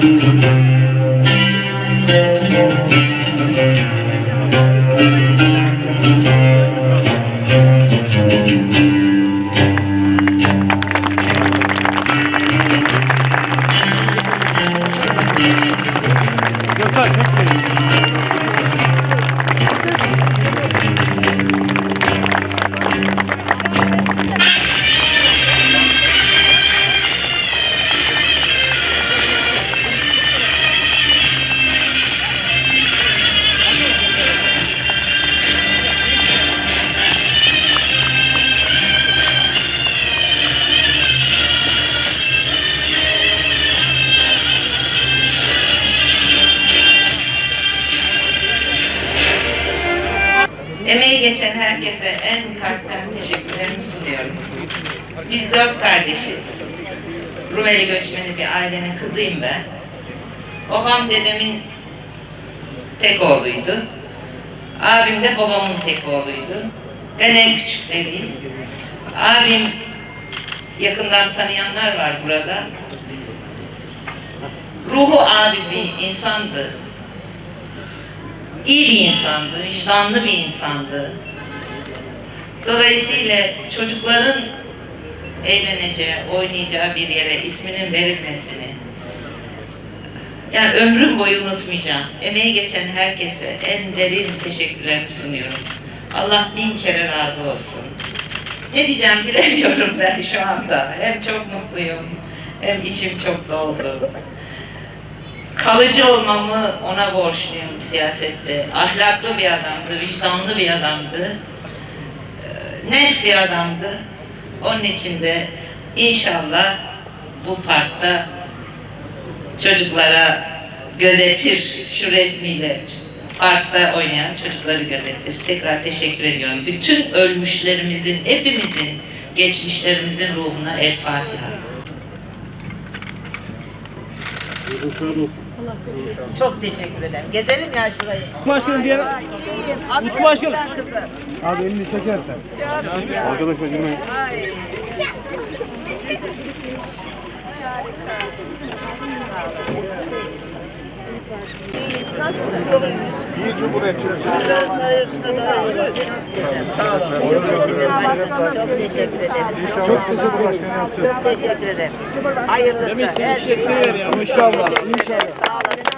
Música Emeği geçen herkese en kalpten teşekkürlerimi sunuyorum. Biz dört kardeşiz. Rumeli göçmeni bir ailenin kızıyım ben. Babam dedemin tek oğluydu. Abim de babamın tek oğluydu. Ben en küçükleriyim. Abim yakından tanıyanlar var burada. Ruhu abi bir insandı iyi bir insandı, vicdanlı bir insandı. Dolayısıyla çocukların eğleneceği, oynayacağı bir yere isminin verilmesini yani ömrüm boyu unutmayacağım. Emeği geçen herkese en derin teşekkürlerimi sunuyorum. Allah bin kere razı olsun. Ne diyeceğim bilemiyorum ben şu anda. Hem çok mutluyum, hem içim çok doldu kalıcı olmamı ona borçluyum siyasette. Ahlaklı bir adamdı, vicdanlı bir adamdı. Ee, Net bir adamdı. Onun için de inşallah bu parkta çocuklara gözetir şu resmiyle parkta oynayan çocukları gözetir. Tekrar teşekkür ediyorum. Bütün ölmüşlerimizin, hepimizin, geçmişlerimizin ruhuna El Fatiha. Çok teşekkür ederim. Gezelim ya şurayı. Başkanım diğer... Utku Başkanım. Abi elini çekersen. Arkadaşlar yine iyi cumhuriyetçi. Sağ olun. Çok teşekkür ederim. Çok teşekkür başkanı yapacağız. Teşekkür ederim. Hayırlısı. Her şey. Teşekkür ederim. İnşallah. İnşallah. Sağ